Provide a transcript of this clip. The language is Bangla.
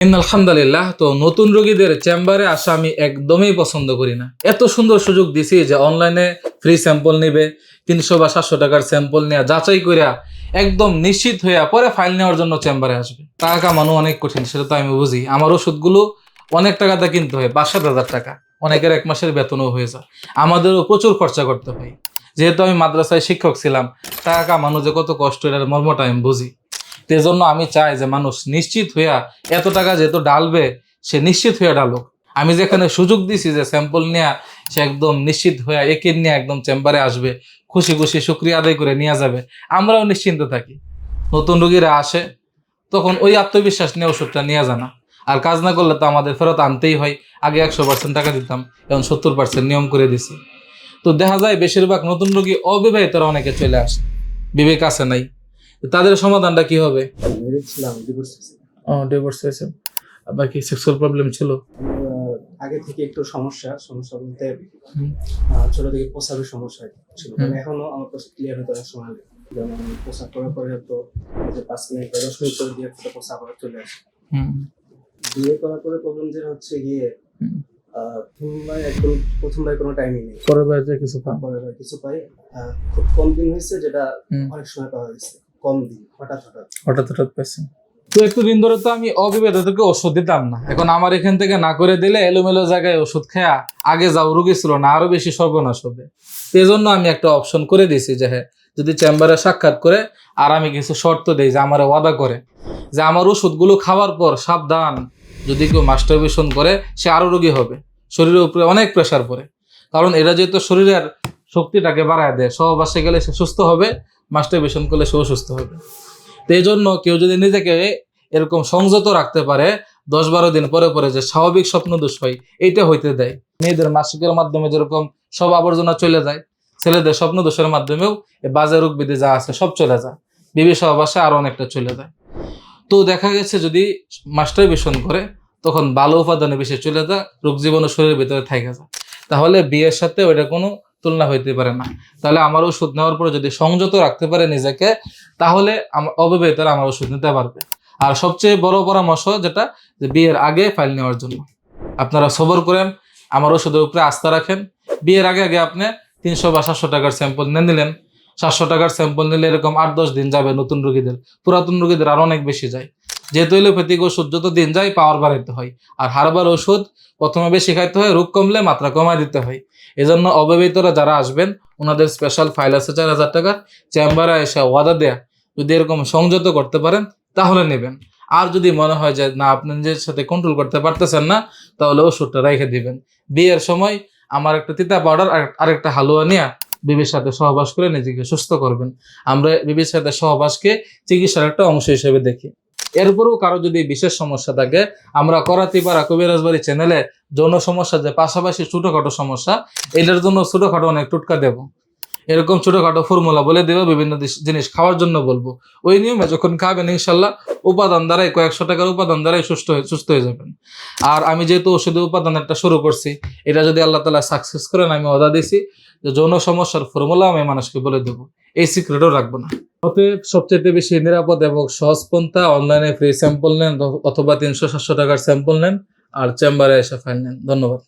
আলহামদুলিল্লাহ, তো নতুন রোগীদের চেম্বারে আসা আমি একদমই পছন্দ করি না। এত সুন্দর সুযোগ দিছি যে অনলাইনে ফ্রি স্যাম্পল নিবে, তিনশো বা সাতশো টাকার স্যাম্পল নেওয়া যাচাই করিয়া একদম নিশ্চিত হইয়া পরে ফাইল নেওয়ার জন্য চেম্বারে আসবে। টাকা কামানো অনেক কঠিন, সেটা তো আমি বুঝি। আমার ওষুধগুলো অনেক টাকাতে কিনতে হয় পাঁচ সাত হাজার টাকা। অনেকের এক মাসের বেতনও হয়ে যায়। আমাদেরও প্রচুর খরচা করতে হয়। যেহেতু আমি মাদ্রাসায় শিক্ষক ছিলাম, টাকা কামানো যে কত কষ্ট, এটার মর্মটা আমি বুঝি। তো জন্য আমি চাই যে মানুষ নিশ্চিত হইয়া এত টাকা যেহেতু ডালবে সে নিশ্চিত হইয়া ডালুক আমি যেখানে সুযোগ দিছি যে স্যাম্পল নেয়া সে একদম নিশ্চিত হইয়া একে নিয়ে একদম চেম্বারে আসবে, খুশি খুশি শুক্রিয়া আদায় করে নিয়ে যাবে। আমরাও নিশ্চিন্ত থাকি। নতুন রুগীরা আসে, তখন ওই আত্মবিশ্বাস নিয়ে ওষুধটা নিয়ে জানা। আর কাজ না করলে তো আমাদের ফেরত আনতেই হয়। আগে একশো পার্সেন্ট টাকা দিতাম, এখন সত্তর পার্সেন্ট নিয়ম করে দিছি। তো দেখা যায়, বেশিরভাগ নতুন রোগী অবিবাহিতরা অনেকে চলে আসে। বিবেক আছে নাই। তাদের সমাধানটা কি হবে? ছিলাম ডিভোর্স ও ডিভোর্স হয়েছে। বাকি সেক্সুয়াল প্রবলেম ছিল? আগে থেকে একটু সমস্যা সমস্যা বলতে ছোট থেকে সমস্যা ছিল। এখনও আমার ক্লিয়ার হতে অনেক সময় যেমন করার পরে হয়তো যে পাঁচ মিনিট বা দশ মিনিট করে দিয়ে একটা প্রসাব আবার চলে আসে। হুম। বিয়ে করার পরে প্রবলেম যেটা হচ্ছে গিয়ে প্রথমবার একদম প্রথমবার কোনো টাইমই নেই। পরে বাড়িতে কিছু পান পরে আবার কিছু পাই খুব কম দিন হয়েছে যেটা অনেক সময় পাওয়া গেছে। কম দিন হঠাৎ হঠাৎ। হঠাৎ হঠাৎ পাইছেন। তো একটু দিন ধরে তো আমি অবিবাহিতকে ওষুধ দিতাম না। এখন আমার এখান থেকে না করে দিলে এলোমেলো জায়গায় ওষুধ খেয়া আগে যাও রুগী ছিল না আরও বেশি সর্বনাশ হবে। তো এই জন্য আমি একটা অপশন করে দিয়েছি যে হ্যাঁ যদি চেম্বারে সাক্ষাৎ করে আর আমি কিছু শর্ত দেই যে আমার ওয়াদা করে যে আমার ওষুধগুলো খাওয়ার পর সাবধান যদি কেউ মাস্টারবেশন করে সে আরও রোগী হবে। শরীরের উপরে অনেক প্রেশার পড়ে। কারণ এটা যেহেতু শরীরের শক্তিটাকে বাড়ায় দেয় সহবাসে গেলে সে সুস্থ হবে মাস্টারবেশন করলে সেও সুস্থ হবে। তো এই জন্য কেউ যদি নিজেকে এরকম সংযত রাখতে পারে, দশ বারো দিন পরে পরে যে স্বাভাবিক স্বপ্ন দোষ হয় এইটা হইতে দেয়। মেয়েদের মাসিকের মাধ্যমে যেরকম সব আবর্জনা চলে যায়, ছেলেদের স্বপ্ন দোষের মাধ্যমেও বাজে রোগ বিধি যা আছে সব চলে যায়। বিবি সহবাসে আরও অনেকটা চলে যায়। তো দেখা গেছে যদি মাস্টারবেশন করে, তখন ভালো উপাদানে বেশি চলে যায়, রোগ জীবন শরীরের ভিতরে থাকে যায়। তাহলে বিয়ের সাথে ওইটা কোনো তুলনা হইতে পারে না। তাহলে আমার ওষুধ নেওয়ার পরে যদি সংযত রাখতে পারে নিজেকে, তাহলে অবিবাহিতরা আমার ওষুধ নিতে পারবে। আর সবচেয়ে বড় পরামর্শ যেটা, যে বিয়ের আগে ফাইল নেওয়ার জন্য। আপনারা সবর করেন, আমার ওষুধের উপরে আস্থা রাখেন। বিয়ের আগে আগে আপনি তিনশো বা সাতশো টাকার স্যাম্পল নিয়ে নিলেন। সাতশো টাকার স্যাম্পল নিলে এরকম আট দশ দিন যাবে নতুন রোগীদের। পুরাতন রোগীদের আরও অনেক বেশি যায়। যেহেতু এলোপ্যাথিক ওষুধ যত দিন যায় পাওয়ার বাড়াইতে হয়। আর হারবার ওষুধ প্রথমে বেশি খাইতে হয়, রোগ কমলে মাত্রা কমায় দিতে হয়। এজন্য অবিবাহিতরা যারা আসবেন ওনাদের স্পেশাল ফাইল আছে চার হাজার টাকার, চেম্বারে এসে ওয়াদা দেয়া। যদি এরকম সংযত করতে পারেন, তাহলে নেবেন। আর যদি মনে হয় যে, না, আপনি নিজের সাথে কন্ট্রোল করতে পারতেছেন না, তাহলে ওষুধটা রেখে দিবেন। বিয়ের সময় আমার একটা তিতা পাউডার আর আরেকটা হালুয়া নিয়ে বিবির সাথে সহবাস করে নিজেকে সুস্থ করবেন। আমরা বিবির সাথে সহবাসকে চিকিৎসার একটা অংশ হিসেবে দেখি। এরপরেও কারও যদি বিশেষ সমস্যা থাকে, আমরা করাতিপাড়া কবিরাজবাড়ি চ্যানেলে যৌন সমস্যা যে পাশাপাশি ছোটোখাটো সমস্যা, এটার জন্য ছোটখাটো অনেক টুটকা দেব। এরকম ছোটোখাটো ফর্মুলা বলে দেবো, বিভিন্ন জিনিস খাওয়ার জন্য বলব। ওই নিয়মে যখন খাবেন, ইনশাল্লাহ উপাদান দ্বারাই কয়েকশো টাকার উপাদান দ্বারাই সুস্থ হয়ে সুস্থ হয়ে যাবেন। আর আমি যেহেতু ওষুধের উপাদান একটা শুরু করছি, এটা যদি আল্লাহ তালা সাকসেস করেন, আমি অদা দিছি যে যৌন সমস্যার ফর্মুলা আমি মানুষকে বলে দেবো। এই সিক্রেটও রাখব না। অতএব সবচেয়ে বেশি নিরাপদ এবং সহজ পন্থা অনলাইনে ফ্রি স্যাম্পল নেন অথবা তিনশো সাতশো টাকার স্যাম্পল নেন, আর চেম্বারে এসে ফাইল নেন। ধন্যবাদ।